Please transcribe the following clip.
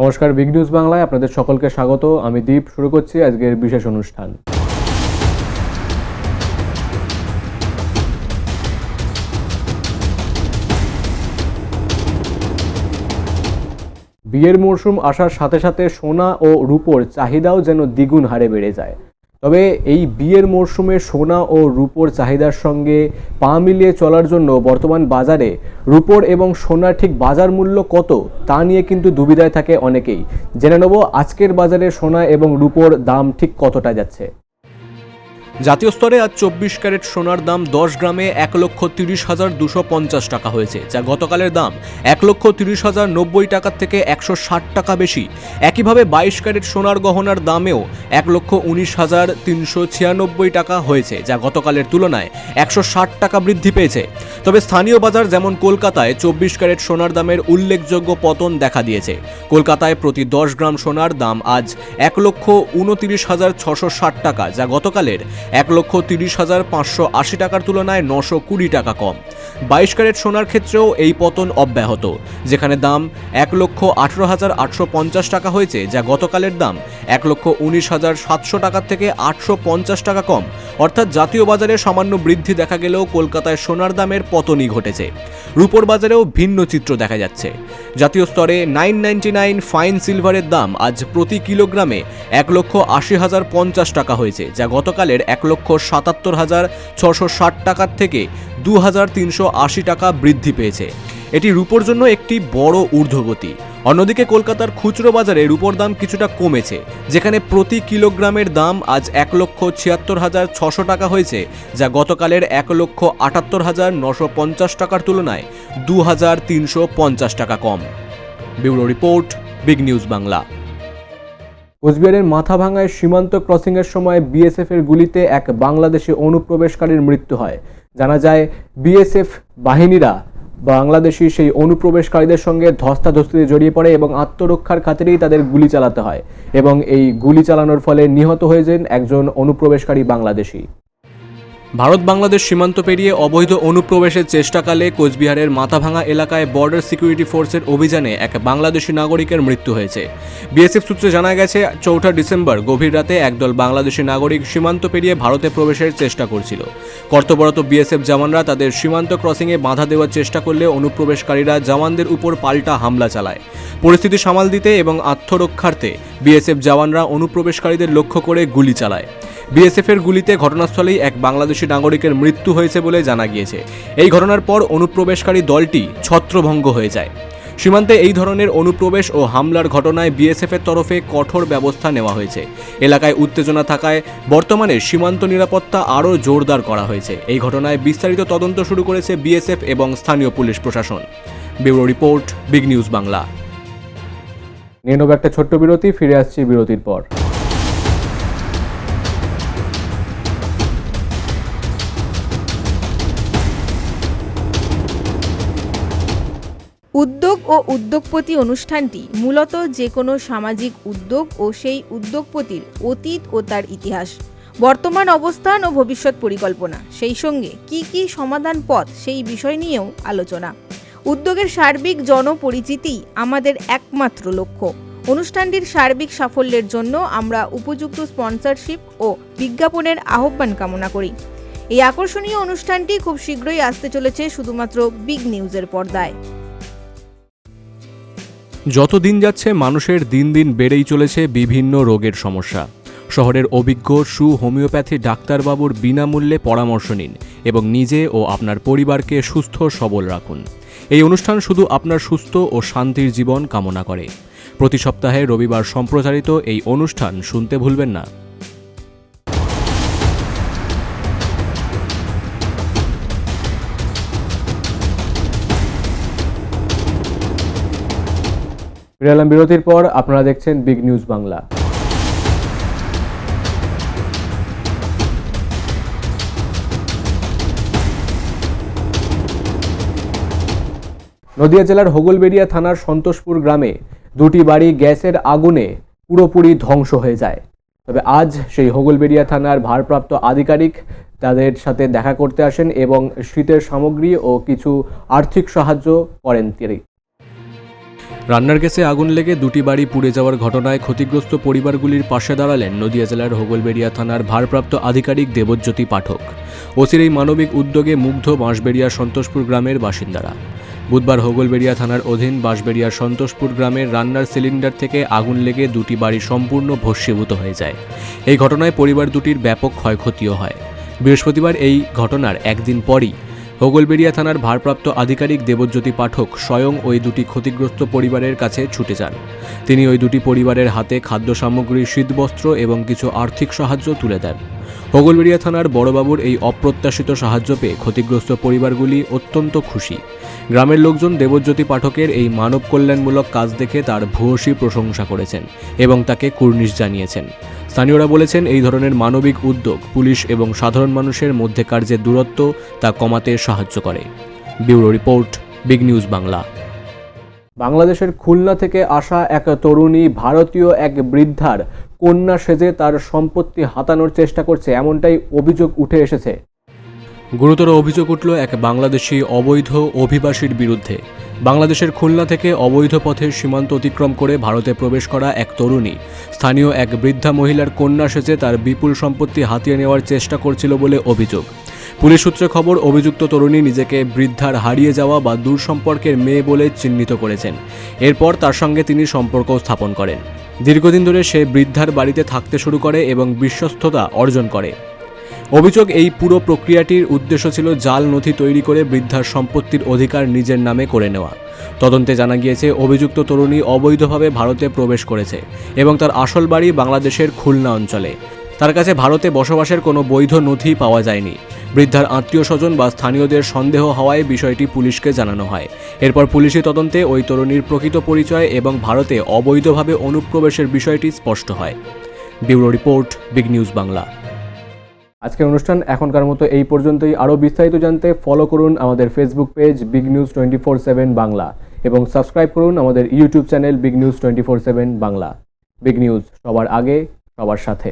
নমস্কার big news বাংলায় আপনাদের সকলকে স্বাগত। আমি দীপ, শুরু করছি আজকের বিশেষ অনুষ্ঠান। বিয়ের মরশুম আসার সাথে সাথে সোনা ও রূপোর চাহিদাও যেন দ্বিগুণ হারে বেড়ে যায়। তবে এই বিয়ের মরশুমে সোনা ও রূপোর চাহিদার সঙ্গে পা মিলিয়ে চলার জন্য বর্তমান বাজারে রূপোর এবং সোনার ঠিক বাজার মূল্য কত তা নিয়ে কিন্তু দুবিধায় থাকে অনেকেই। জেনে নেব আজকের বাজারে সোনা এবং রূপোর দাম ঠিক কতটা যাচ্ছে। জাতীয় স্তরে আজ চব্বিশ ক্যারেট সোনার দাম দশ গ্রামে এক লক্ষ তিরিশ হাজার দুশো পঞ্চাশ টাকা হয়েছে, যা গতকালের দাম এক লক্ষ তিরিশ হাজার নব্বই টাকার থেকে একশো ষাট টাকা বেশি। একইভাবে বাইশ ক্যারেট সোনার গহনার দামেও এক লক্ষ উনিশ হাজার তিনশো ছিয়ানব্বই টাকা হয়েছে, যা গতকালের তুলনায় একশো ষাট টাকা বৃদ্ধি পেয়েছে। তবে স্থানীয় বাজার যেমন কলকাতায় চব্বিশ ক্যারেট সোনার দামের উল্লেখযোগ্য পতন দেখা দিয়েছে। কলকাতায় প্রতি দশ গ্রাম সোনার দাম আজ এক লক্ষ উনতিরিশ হাজার ছশো ষাট টাকা, যা গতকালের এক লক্ষ তিরিশ হাজার পাঁচশো আশি টাকার তুলনায় নশো কুড়ি টাকা কম। বাইশ ক্যারেট সোনার ক্ষেত্রেও এই পতন অব্যাহত, যেখানে দাম এক লক্ষ আঠেরো হাজার আটশো পঞ্চাশ টাকা হয়েছে, যা গতকালের দাম এক লক্ষ উনিশ হাজার সাতশো টাকার থেকে আটশো পঞ্চাশ টাকা কম। অর্থাৎ জাতীয় বাজারে সামান্য বৃদ্ধি দেখা গেলেও কলকাতায় সোনার দামের পতনই ঘটেছে। রূপোর বাজারেও ভিন্ন চিত্র দেখা যাচ্ছে। জাতীয় স্তরে নাইন নাইনটি নাইন ফাইন সিলভারের দাম আজ প্রতি কিলোগ্রামে এক লক্ষ আশি হাজার পঞ্চাশ টাকা হয়েছে, যা গতকালের এক লক্ষ সাতাত্তর হাজার ছশো ষাট টাকার থেকে দু হাজার তিনশো আশি টাকা বৃদ্ধি পেয়েছে। এটি রূপোর জন্য একটি বড় ঊর্ধ্বগতি। অন্যদিকে কলকাতার খুচরো বাজারে রূপোর দাম কিছুটা কমেছে, যেখানে প্রতি কিলোগ্রামের দাম আজ এক লক্ষ ছিয়াত্তর হাজার ছশো টাকা হয়েছে, যা গতকালের এক লক্ষ আটাত্তর হাজার নশো পঞ্চাশ টাকার তুলনায় দু হাজার তিনশো পঞ্চাশ টাকা কম। Bureau report, big news Bangla. কোচবিহারের মাথা ভাঙায় সীমান্ত ক্রসিংয়ের সময় বিএসএফের গুলিতে এক বাংলাদেশি অনুপ্রবেশকারীর মৃত্যু হয়। জানা যায়, বিএসএফ বাহিনীরা বাংলাদেশি সেই অনুপ্রবেশকারীদের সঙ্গে ধস্তাধস্তিতে জড়িয়ে পড়ে এবং আত্মরক্ষার খাতিরেই তাদের গুলি চালাতে হয় এবং এই গুলি চালানোর ফলে নিহত হয়েছেন একজন অনুপ্রবেশকারী বাংলাদেশি। ভারত বাংলাদেশ সীমান্ত পেরিয়ে অবৈধ অনুপ্রবেশের চেষ্টাকালে কোচবিহারের মাথাভাঙা এলাকায় বর্ডার সিকিউরিটি ফোর্সের অভিযানে এক বাংলাদেশি নাগরিকের মৃত্যু হয়েছে। বিএসএফ সূত্রে জানা গেছে, চৌঠা ডিসেম্বর গভীর রাতে একদল বাংলাদেশি নাগরিক সীমান্ত পেরিয়ে ভারতে প্রবেশের চেষ্টা করছিল। কর্তব্যরত বিএসএফ জওয়ানরা তাদের সীমান্ত ক্রসিংয়ে বাধা দেওয়ার চেষ্টা করলে অনুপ্রবেশকারীরা জওয়ানদের উপর পাল্টা হামলা চালায়। পরিস্থিতি সামাল দিতে এবং আত্মরক্ষার্থে বিএসএফ জওয়ানরা অনুপ্রবেশকারীদের লক্ষ্য করে গুলি চালায়। বিএসএফ এর গুলিতে ঘটনাস্থলেই এক বাংলাদেশি নাগরিকের মৃত্যু হয়েছে বলে জানা গিয়েছে। এই ঘটনার পর অনুপ্রবেশকারী দলটি ছত্রভঙ্গ হয়ে যায়। সীমান্তে এই ধরনের অনুপ্রবেশ ও হামলার ঘটনায় বিএসএফ এর তরফে কঠোর ব্যবস্থা নেওয়া হয়েছে। এলাকায় উত্তেজনা থাকায় বর্তমানে সীমান্ত নিরাপত্তা আরও জোরদার করা হয়েছে। এই ঘটনায় বিস্তারিত তদন্ত শুরু করেছে বিএসএফ এবং স্থানীয় পুলিশ প্রশাসন। Bureau report, big news Bangla. নিয়ে নেব একটা ছোট্ট বিরতি, ফিরে আসছি বিরতির পর। উদ্যোগ ও উদ্যোগপতি অনুষ্ঠানটি মূলত যে কোনো সামাজিক উদ্যোগ ও সেই উদ্যোগপতির অতীত ও তার ইতিহাস, বর্তমান অবস্থান ও ভবিষ্যৎ পরিকল্পনা। সেই সঙ্গে কি কি সমাধান পথ সেই বিষয় নিয়েও আলোচনা। উদ্যোগের সার্বিক জনপরিচিতি আমাদের একমাত্র লক্ষ্য। অনুষ্ঠানটির সার্বিক সাফল্যের জন্য আমরা উপযুক্ত স্পন্সরশিপ ও বিজ্ঞাপনের আহ্বান কামনা করি। এই আকর্ষণীয় অনুষ্ঠানটি খুব শীঘ্রই আসতে চলেছে শুধুমাত্র বিগ নিউজের পর্দায়। যত দিন যাচ্ছে, মানুষের দিন দিন বেড়েই চলেছে বিভিন্ন রোগের সমস্যা। শহরের অভিজ্ঞ সু হোমিওপ্যাথি ডাক্তারবাবুর বিনামূল্যে পরামর্শ নিন এবং নিজে ও আপনার পরিবারকে সুস্থ, সবল রাখুন। এই অনুষ্ঠান শুধু আপনার সুস্থ ও শান্তির জীবন কামনা করে। প্রতি সপ্তাহে রবিবার সম্প্রচারিত এই অনুষ্ঠান শুনতে ভুলবেন না। ফিরে বিরতির পর, আপনারা দেখছেন বিগ নিউজ বাংলা নদিয়া জেলার হোগলবেড়িয়া থানার সন্তোষপুর গ্রামে দুটি বাড়ি গ্যাসের আগুনে পুরোপুরি ধ্বংস হয়ে যায়। তবে আজ সেই হোগলবেড়িয়া থানার ভারপ্রাপ্ত আধিকারিক তাদের সাথে দেখা করতে আসেন এবং শীতের সামগ্রী ও কিছু আর্থিক সাহায্য করেন তিনি। রান্নার গ্যাসে আগুন লেগে দুটি বাড়ি পুড়ে যাওয়ার ঘটনায় ক্ষতিগ্রস্ত পরিবারগুলির পাশে দাঁড়ালেন নদিয়া জেলার হোগলবেড়িয়া থানার ভারপ্রাপ্ত আধিকারিক দেবজ্যোতি পাঠক। ওসির এই মানবিক উদ্যোগে মুগ্ধ বাঁশবেড়িয়া সন্তোষপুর গ্রামের বাসিন্দারা। বুধবার হোগলবেড়িয়া থানার অধীন বাঁশবেড়িয়ার সন্তোষপুর গ্রামের রান্নার সিলিন্ডার থেকে আগুন লেগে দুটি বাড়ি সম্পূর্ণ ভস্মীভূত হয়ে যায়। এই ঘটনায় পরিবার দুটির ব্যাপক ক্ষয়ক্ষতিও হয়। বৃহস্পতিবার এই ঘটনার একদিন পরই হোগলবেড়িয়া থানার ভারপ্রাপ্ত আধিকারিক দেবজ্যোতি পাঠক স্বয়ং ওই দুটি ক্ষতিগ্রস্ত পরিবারের কাছে ছুটে যান। তিনি ওই দুটি পরিবারের হাতে খাদ্য সামগ্রী, শীতবস্ত্র এবং কিছু আর্থিক সাহায্য তুলে দেন। হোগলবেড়িয়া থানার বড়বাবুর এই অপ্রত্যাশিত সাহায্য পেয়ে ক্ষতিগ্রস্ত পরিবারগুলি অত্যন্ত খুশি। গ্রামের লোকজন দেবজ্যোতি পাঠকের এই মানব কল্যাণমূলক কাজ দেখে তার ভূয়সী প্রশংসা করেছেন এবং তাকে কুর্নিশ জানিয়েছেন। স্থানীয়রা বলেছেন এই ধরনের মানবিক উদ্যোগ পুলিশ এবং সাধারণ মানুষের মধ্যেকার যে দূরত্ব, তা কমাতে সাহায্য করে। Bureau report, big news Bangla. বাংলাদেশের খুলনা থেকে আসা এক তরুণী ভারতীয় এক বৃদ্ধার কন্যা সেজে তার সম্পত্তি হাতানোর চেষ্টা করছে, এমনটাই অভিযোগ উঠে এসেছে। গুরুতর অভিযোগ উঠল এক বাংলাদেশি অবৈধ অভিবাসীর বিরুদ্ধে। বাংলাদেশের খুলনা থেকে অবৈধ পথে সীমান্ত অতিক্রম করে ভারতে প্রবেশ করা এক তরুণী। স্থানীয় এক বৃদ্ধা মহিলার কন্যা সেজে তার বিপুল সম্পত্তি হাতিয়ে নেওয়ার চেষ্টা করছিল বলে অভিযোগ। পুলিশ সূত্রে খবর, অভিযুক্ত তরুণী নিজেকে বৃদ্ধার হারিয়ে যাওয়া বা দূর সম্পর্কের মেয়ে বলে চিহ্নিত করেছেন। এরপর তার সঙ্গে তিনি সম্পর্ক স্থাপন করেন। দীর্ঘদিন ধরে সে বৃদ্ধার বাড়িতে থাকতে শুরু করে এবং বিশ্বস্ততা অর্জন করে। অভিযোগ, এই পুরো প্রক্রিয়াটির উদ্দেশ্য ছিল জাল নথি তৈরি করে বৃদ্ধার সম্পত্তির অধিকার নিজের নামে করে নেওয়া। তদন্তে জানা গিয়েছে, অভিযুক্ত তরুণী অবৈধভাবে ভারতে প্রবেশ করেছে এবং তার আসল বাড়ি বাংলাদেশের খুলনা অঞ্চলে। তার কাছে ভারতে বসবাসের কোনো বৈধ নথি পাওয়া যায়নি। বৃদ্ধার আত্মীয় স্বজন বা স্থানীয়দের সন্দেহ হওয়ায় বিষয়টি পুলিশকে জানানো হয়। এরপর পুলিশি তদন্তে ওই তরুণীর প্রকৃত পরিচয় এবং ভারতে অবৈধভাবে অনুপ্রবেশের বিষয়টি স্পষ্ট হয়। Bureau report, big news Bangla. আজকের অনুষ্ঠান এখনকার মতো এই পর্যন্তই। আরও বিস্তারিত জানতে ফলো করুন আমাদের Facebook page big news twenty four seven Bangla এবং সাবস্ক্রাইব করুন আমাদের YouTube channel big news twenty four seven Bangla. Big news সবার আগে, সবার সাথে।